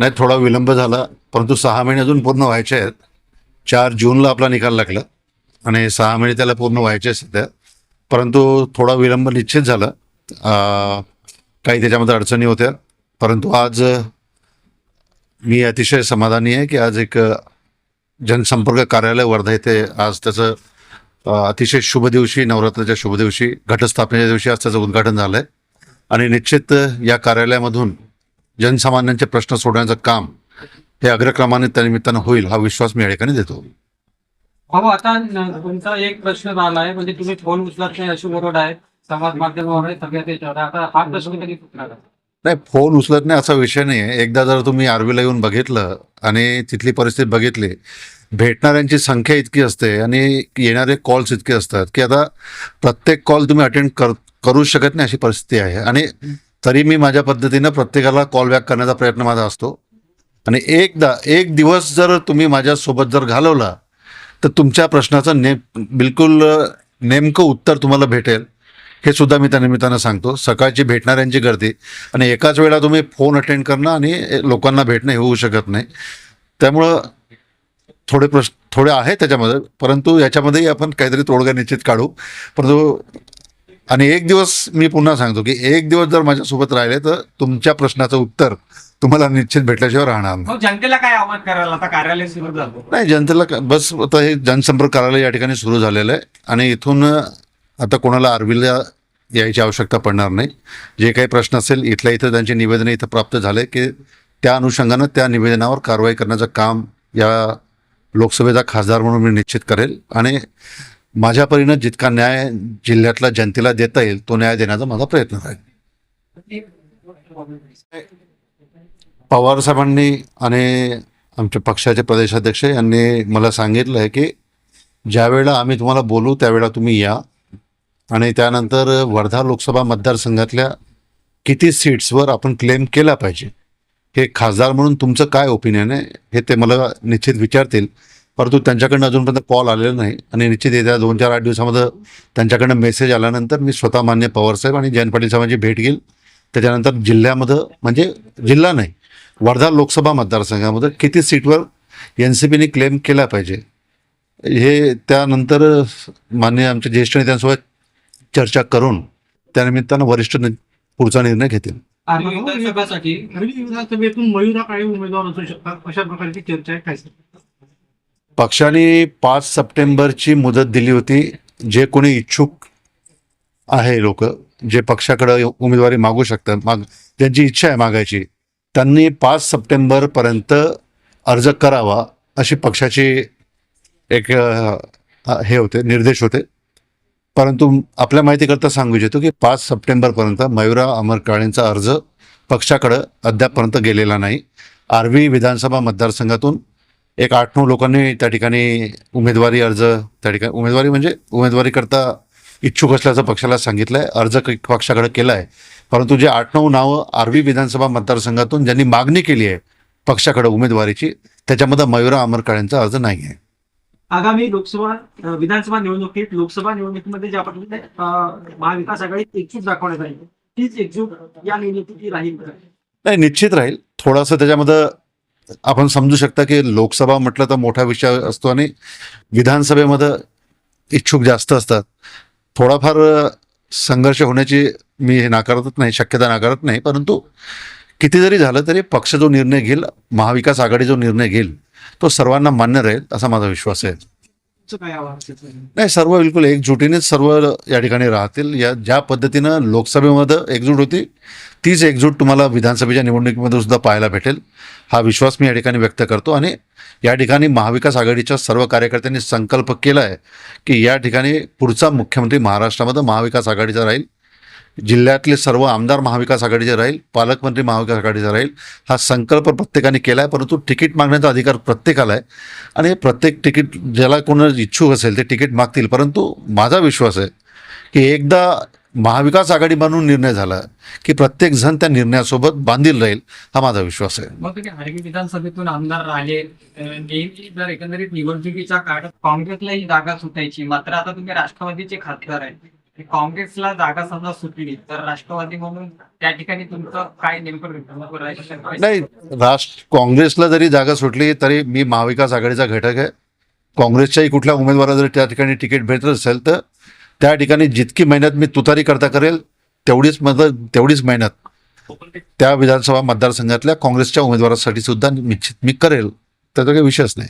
नाही थोडा विलंब झाला परंतु सहा महिने अजून पूर्ण व्हायचे आहेत. चार जूनला आपला निकाल लागला आणि सहा महिने त्याला पूर्ण व्हायचे आहेत सध्या. परंतु थोडा विलंब निश्चित झाला. काही त्याच्यामध्ये अडचणी होत्या. परंतु आज मी अतिशय समाधानी आहे की आज एक जनसंपर्क कार्यालय वर्धा येथे आज त्याचं अतिशय शुभ दिवशी नवरात्राच्या शुभ दिवशी घटस्थापनेच्या दिवशी आज त्याचं उद्घाटन झालं आहे आणि निश्चित या कार्यालयामधून जनसामान्यांचे प्रश्न सोडण्याचं काम हे अग्रक्रमाने त्या निमित्तानं होईल हा विश्वास मी या ठिकाणी देतो बाबा आता तुमचा एक प्रश्न आला आहे म्हणजे तुम्ही फोन उचलत नाही अशी बरोबर आहे समाज माध्यमावर सगळ्यात याच्यावर. आता हा प्रश्न कधी सुटणार? नाही फोन उचलत नाही असा विषय नाही आहे एकदा जर तुम्ही आर्वीला येऊन बघितलं आणि तिथली परिस्थिती बघितली भेटणाऱ्यांची संख्या इतकी असते आणि येणारे कॉल्स इतके असतात की आता प्रत्येक कॉल तुम्ही अटेंड कर करू शकत नाही अशी परिस्थिती आहे आणि तरी मी माझ्या पद्धतीनं प्रत्येकाला कॉल बॅक करण्याचा प्रयत्न माझा असतो. आणि एकदा एक दिवस जर तुम्ही माझ्यासोबत जर घालवला तर तुमच्या प्रश्नाचं ने बिलकुल नेमकं उत्तर तुम्हाला भेटेल. हे सुद्धा मी त्या निमित्तानं सांगतो. सकाळची भेटणाऱ्यांची गर्दी आणि एकाच वेळा तुम्ही फोन अटेंड करणं आणि लोकांना भेटणं हे होऊ शकत नाही. त्यामुळं थोडे प्रश्न थोडे आहे त्याच्यामध्ये परंतु याच्यामध्येही आपण काहीतरी तोडगा निश्चित काढू. परंतु आणि एक दिवस मी पुन्हा सांगतो की एक दिवस जर माझ्यासोबत राहिले तर तुमच्या प्रश्नाचं उत्तर तुम्हाला निश्चित भेटल्याशिवाय राहणार नाही. जनतेला काय आव्हान करायला आता कार्यालय सुरू झालं नाही जनतेला क- बस आता हे जनसंपर्क कार्यालय या ठिकाणी सुरू झालेलं आहे आणि इथून आता कोणाला आर्वीला यायची आवश्यकता पडणार नाही. जे काही प्रश्न असेल इथल्या इथं त्यांचे निवेदन इथं प्राप्त झाले की त्या अनुषंगानं त्या निवेदनावर कारवाई करण्याचं काम या लोकसभेचा खासदार म्हणून मी निश्चित करेल. आणि माझ्या परीनं जितका न्याय जिल्ह्यातल्या जनतेला देता येईल तो न्याय देण्याचा माझा प्रयत्न राहील पवार साहेबांनी आणि आमच्या पक्षाचे प्रदेशाध्यक्ष यांनी मला सांगितलं आहे की ज्यावेळेला आम्ही तुम्हाला बोलू त्यावेळेला तुम्ही या. आणि त्यानंतर वर्धा लोकसभा मतदारसंघातल्या किती सीट्सवर आपण क्लेम केला पाहिजे? हे खासदार म्हणून तुमचं काय ओपिनियन आहे? हे ते मला निश्चित विचारतील. परंतु त्यांच्याकडनं अजूनपर्यंत कॉल आलेला नाही. आणि निश्चित येत्या दोन चार आठ दिवसामध्ये त्यांच्याकडनं मेसेज आल्यानंतर मी स्वतः मान्य पवारसाहेब आणि जयंत पाटील साहेबांची भेट घेईल. त्याच्यानंतर जिल्ह्यामध्ये म्हणजे जिल्हा नाही वर्धा लोकसभा मतदारसंघामध्ये किती सीटवर एन सी पीने क्लेम केला पाहिजे? हे त्यानंतर मान्य आमच्या ज्येष्ठ नेत्यांसोबत चर्चा करून त्यानिमित्तानं वरिष्ठ नि- पुढचा निर्णय घेतील. विधानसभेतून मयुरा काळे उमेदवार असू शकतात. अशा प्रकारची चर्चा आहे. काय पक्षाने पाच सप्टेंबरची मुदत दिली होती. जे कोणी इच्छुक आहे लोक जे पक्षाकडे उमेदवारी मागू शकतात माग ज्यांची इच्छा आहे मागायची त्यांनी पाच सप्टेंबरपर्यंत अर्ज करावा अशी पक्षाची एक हे होते निर्देश होते. परंतु आपल्या माहितीकरता सांगू इच्छितो की पाच सप्टेंबरपर्यंत मयुरा अमर काळेंचा अर्ज पक्षाकडं अद्यापपर्यंत गेलेला नाही. आर्वी विधानसभा मतदारसंघातून एक आठ नऊ लोकांनी त्या ठिकाणी उमेदवारी अर्ज त्या ठिकाणी उमेदवारी म्हणजे उमेदवारीकरता इच्छुक असल्याचं पक्षाला सांगितलं आहे अर्ज पक्षाकडे केला आहे परंतु जे आठ नऊ नावं आर्वी विधानसभा मतदारसंघातून ज्यांनी मागणी केली आहे पक्षाकडे उमेदवारीची त्याच्यामध्ये मयुरा अमर काळेंचा अर्ज नाही आहे आगामी लोकसभा विधानसभा निवडणुकीत लोकसभा निवडणुकीमध्ये ज्या पद्धतीने महाविकास आघाडी एकजूट दाखवण्यात आली. तीच एकजूट या निवडणुकीत राहील? नाही निश्चित राहील. थोडंसं त्याच्यामध्ये आपण समजू शकता की लोकसभा म्हटलं तर मोठा विषय असतो आणि विधानसभेमध्ये इच्छुक जास्त असतात. थोडाफार संघर्ष होण्याची मी हे नाकारतच नाही शक्यता नाकारत नाही परंतु किती जरी झालं तरी पक्ष जो निर्णय घेईल महाविकास आघाडी जो निर्णय घेईल तो सर्वांना मान्य राहील असा माझा विश्वास आहे तुमचं काय आव्हान असेल? नाही सर्व बिलकुल एकजुटीनेच सर्व या ठिकाणी राहतील. या ज्या पद्धतीनं लोकसभेमध्ये एकजूट होती तीच एकजूट तुम्हाला विधानसभेच्या निवडणुकीमध्ये सुद्धा पाहायला भेटेल. हा विश्वास मी या ठिकाणी व्यक्त करतो आणि या ठिकाणी महाविकास आघाडीच्या सर्व कार्यकर्त्यांनी संकल्प केला आहे की या ठिकाणी पुढचा मुख्यमंत्री महाराष्ट्रामध्ये महाविकास आघाडीचा राहील. जिल्ह्यातले सर्व आमदार महाविकास आघाडीचे राहील पालकमंत्री महाविकास आघाडीचा राहील हा संकल्प प्रत्येकाने केला आहे परंतु तिकीट मागण्याचा अधिकार प्रत्येकाला आहे. आणि प्रत्येक तिकीट ज्याला कोण इच्छुक असेल ते तिकीट मागतील. परंतु माझा विश्वास आहे की एकदा महाविकास आघाडी म्हणून निर्णय झाला की प्रत्येक जण त्या निर्णयासोबत बांधील राहील हा माझा विश्वास आहे. मग विधानसभेतून आमदार राहिले जर एकंदरीत निवडणुकीच्या काळात काँग्रेसला ही जागा सुटायची मात्र आता तुम्ही राष्ट्रवादीचे खासदार आहे. की काँग्रेसला जागा समजा सुटली तर राष्ट्रवादी म्हणून त्या ठिकाणी तुमचं काय नेमकं नाही राष्ट्र काँग्रेसला जरी जागा सुटली तरी मी महाविकास आघाडीचा घटक आहे. काँग्रेसच्याही कुठल्या उमेदवाराला जर त्या ठिकाणी तिकीट भेटत असेल तर त्या ठिकाणी जितकी मेहनत मी तुतारी करता करेल तेवढीच मदत तेवढीच मेहनत त्या विधानसभा मतदारसंघातल्या काँग्रेसच्या उमेदवारासाठी सुद्धा निश्चित मी करेल. त्याचा काही विषयच नाही.